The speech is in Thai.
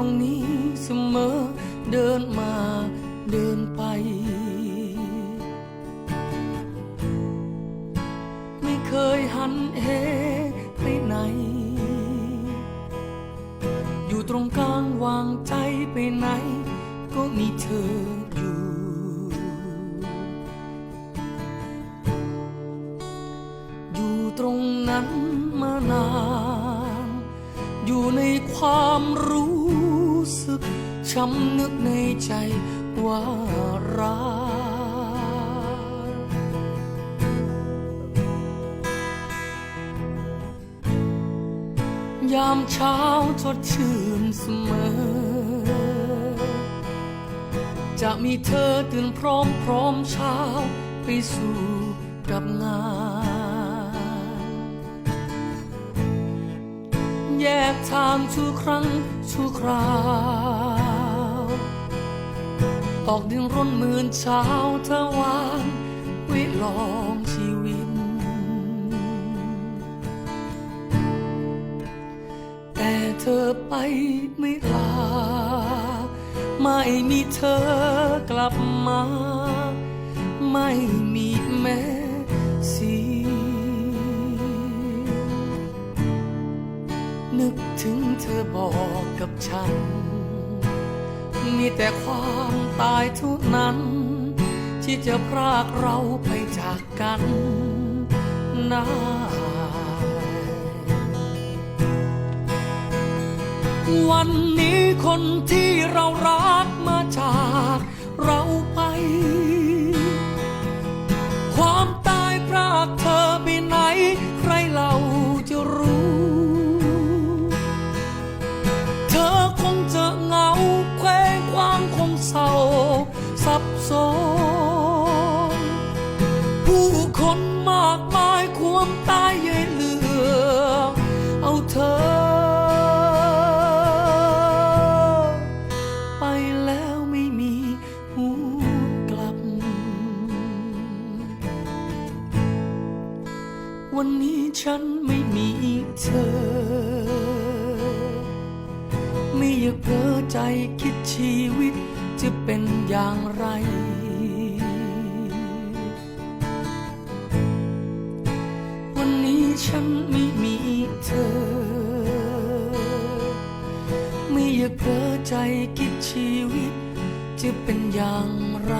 ตรงนั้นตรงนี้เสมอเดินมาเดินไป ไม่เคยหันเหไปไหน อยู่ตรงกลางวางใจไปไหน ก็มีเธอ อยู่ในความรู้สึก ช้ำนึกในใจว่ารักยามเช้าสดชื่นเสมอ จะมีเธอตื่นพร้อมพร้อมเช้าไปสู่กับงาน แยกทางชั่วครั้งชั่วคราว ตอกดินร่นหมื่นเช้าเธอวางวิลองชีวิต แต่เธอไปไม่ลา ไม่มีเธอกลับมา ไม่มี นึกถึงเธอบอกกับฉัน มีแต่ความตายเทุกนั้น ที่จะพรากเราไปจากกันนานวันนี้คนที่เรารักมาจากเราไป สับสนผู้คนมากมายความตายใหญ่เหลือเอาเธอ ไปแล้วไม่มีหูกลับ วันนี้ฉันไม่มีเธอ ไม่อยากเพ้อใจคิดชีวิต จะเป็นอย่างไร วันนี้ฉันไม่มีเธอ ไม่อยากเพ้อใจคิดชีวิต จะเป็นอย่างไร